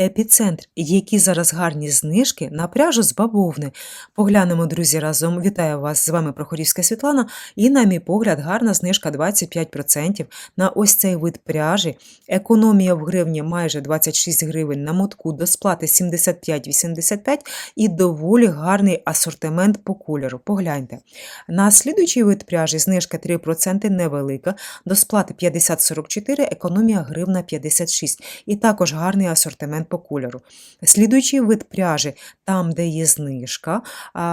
Епіцентр. Які зараз гарні знижки на пряжу з бавовни. Поглянемо, друзі, разом. Вітаю вас! З вами Прохорівська Світлана. І, на мій погляд, гарна знижка 25% на ось цей вид пряжі. Економія в гривні майже 26 гривень на мотку до сплати 75-85 і доволі гарний асортимент по кольору. Погляньте. На слідуючий вид пряжі знижка 3% невелика, до сплати 50-44, економія гривна 56. І також гарний асортимент по кольору. Слідуючий вид пряжі, там, де є знижка,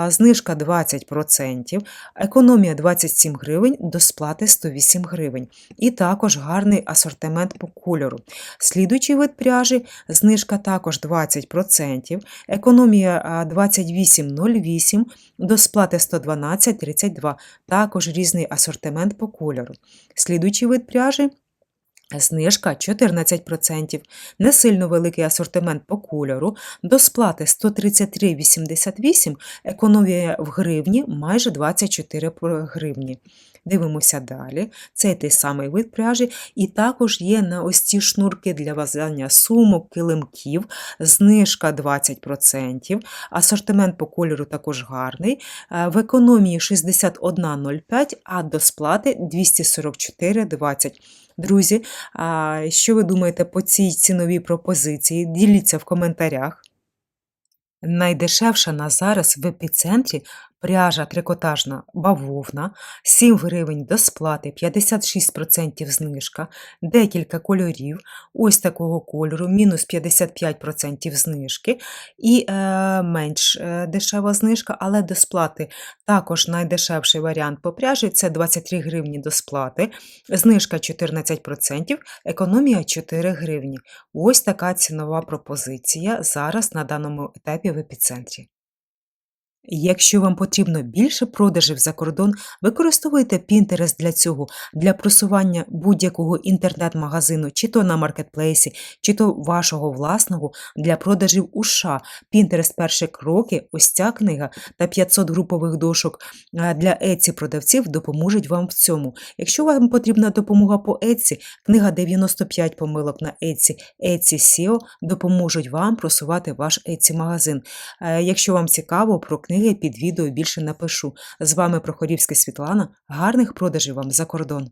знижка 20%, економія 27 гривень, до сплати 108 гривень. І також гарний асортимент по кольору. Слідуючий вид пряжі, знижка також 20%, економія а, 28,08, до сплати 112,32, також різний асортимент по кольору. Слідуючий вид пряжі, Знижка 14%, не сильно великий асортимент по кольору, до сплати 133,88, економія в гривні майже 24 гривні. Дивимося далі. Це той самий вид пряжі, і також є на ось ці шнурки для в'язання сумок, килимків, знижка 20%, асортимент по кольору також гарний, е, в економії 61,05, а до сплати 244,20. Друзі, що ви думаєте по цій ціновій пропозиції? Діліться в коментарях. Найдешевша на зараз в епіцентрі пряжа трикотажна бавовна, 7 гривень до сплати, 56% знижка, декілька кольорів, ось такого кольору, мінус 55% знижки і е, менш е, дешева знижка, але до сплати також найдешевший варіант по пряжі це 23 гривні до сплати, знижка 14%, економія 4 гривні. Ось така цінова пропозиція зараз на даному етапі в епіцентрі. Якщо вам потрібно більше продажів за кордон, використовуйте Pinterest для цього, для просування будь-якого інтернет-магазину, чи то на маркетплейсі, чи то вашого власного для продажів у США. Pinterest перші кроки, ось ця книга та 500 групових дошок е, для Etsy продавців допоможуть вам в цьому. Якщо вам потрібна допомога по Etsy, книга 95 помилок на Etsy, Etsy SEO допоможуть вам просувати ваш Etsy магазин. Е, Якщо вам цікаво про книги, під відео більше напишу. З вами Прохорівська Світлана. Гарних продажів вам за кордон!